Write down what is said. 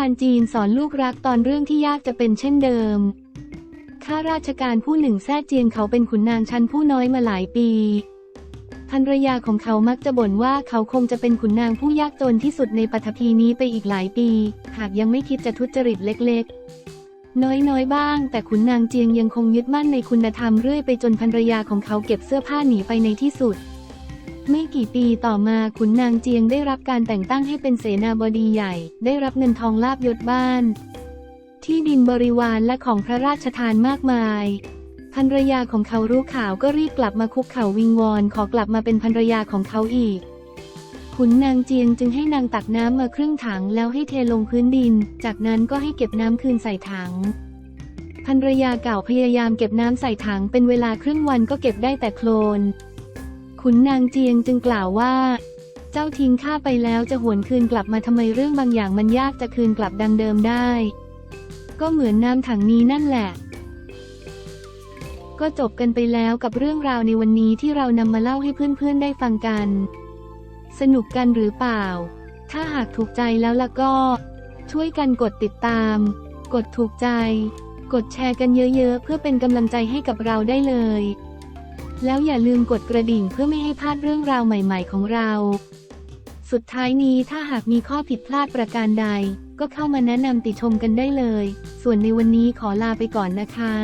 านจีนสอนลูกรักตอนเรื่องที่ยากจะเป็นเช่นเดิม ข้าราชการผู้หนึ่งแท้เจียนเขาเป็นขุนนางชั้นผู้น้อยมาหลายปีภรรยาของเขามักจะบ่นว่าเขาคงจะเป็นขุนนางผู้ยากจนที่สุดในปฐพีนี้ไปอีกหลายปี หากยังไม่คิดจะทุจริตเล็กๆ น้อยๆ บ้าง แต่ขุนนางเจียงยังคงยึดมั่นในคุณธรรมเรื่อยไปจนภรรยาของเขาเก็บเสื้อผ้าหนีไปในที่สุด ไม่กี่ปีต่อมาขุนนางเจียงได้รับการแต่งตั้งให้เป็นเสนาบดีใหญ่ ได้รับเงินทองลาบยศบ้าน ที่ดินบริวารและของพระราชทานมากมายภรรยาของเขารู้ข่าวก็รีบกลับมาคุกเข่าวิงวอนขอกลับมาเป็นภรรยาของเขาอีก ขุนนางเจียงจึงให้นางตักน้ำมาครึ่งถังแล้วให้เทลงพื้นดิน จากนั้นก็ให้เก็บน้ำคืนใส่ถังภรรยาเก่าพยายามเก็บน้ำใส่ถังเป็นเวลาครึ่งวันก็เก็บได้แต่โคลน ขุนนางเจียงจึงกล่าวว่า เจ้าทิ้งข้าไปแล้วจะหวนคืนกลับมาทำไมเรื่องบางอย่างมันยากจะคืนกลับดังเดิมได้ ก็เหมือนน้ำถังนี้นั่นแหละ ก็จบกันไปแล้วกับเรื่องราวในวันนี้ที่เรานำมาเล่าให้เพื่อนๆได้ฟังกัน สนุกกันหรือเปล่า ถ้าหากถูกใจแล้วล่ะก็ ช่วยกันกดติดตาม กดถูกใจ กดแชร์กันเยอะๆ เพื่อเป็นกำลังใจให้กับเราได้เลย แล้วอย่าลืมกดกระดิ่งเพื่อไม่ให้พลาดเรื่องราวใหม่ๆของเรา สุดท้ายนี้ถ้าหากมีข้อผิดพลาดประการใด ก็เข้ามาแนะนำติชมกันได้เลย ส่วนในวันนี้ขอลาไปก่อนนะคะ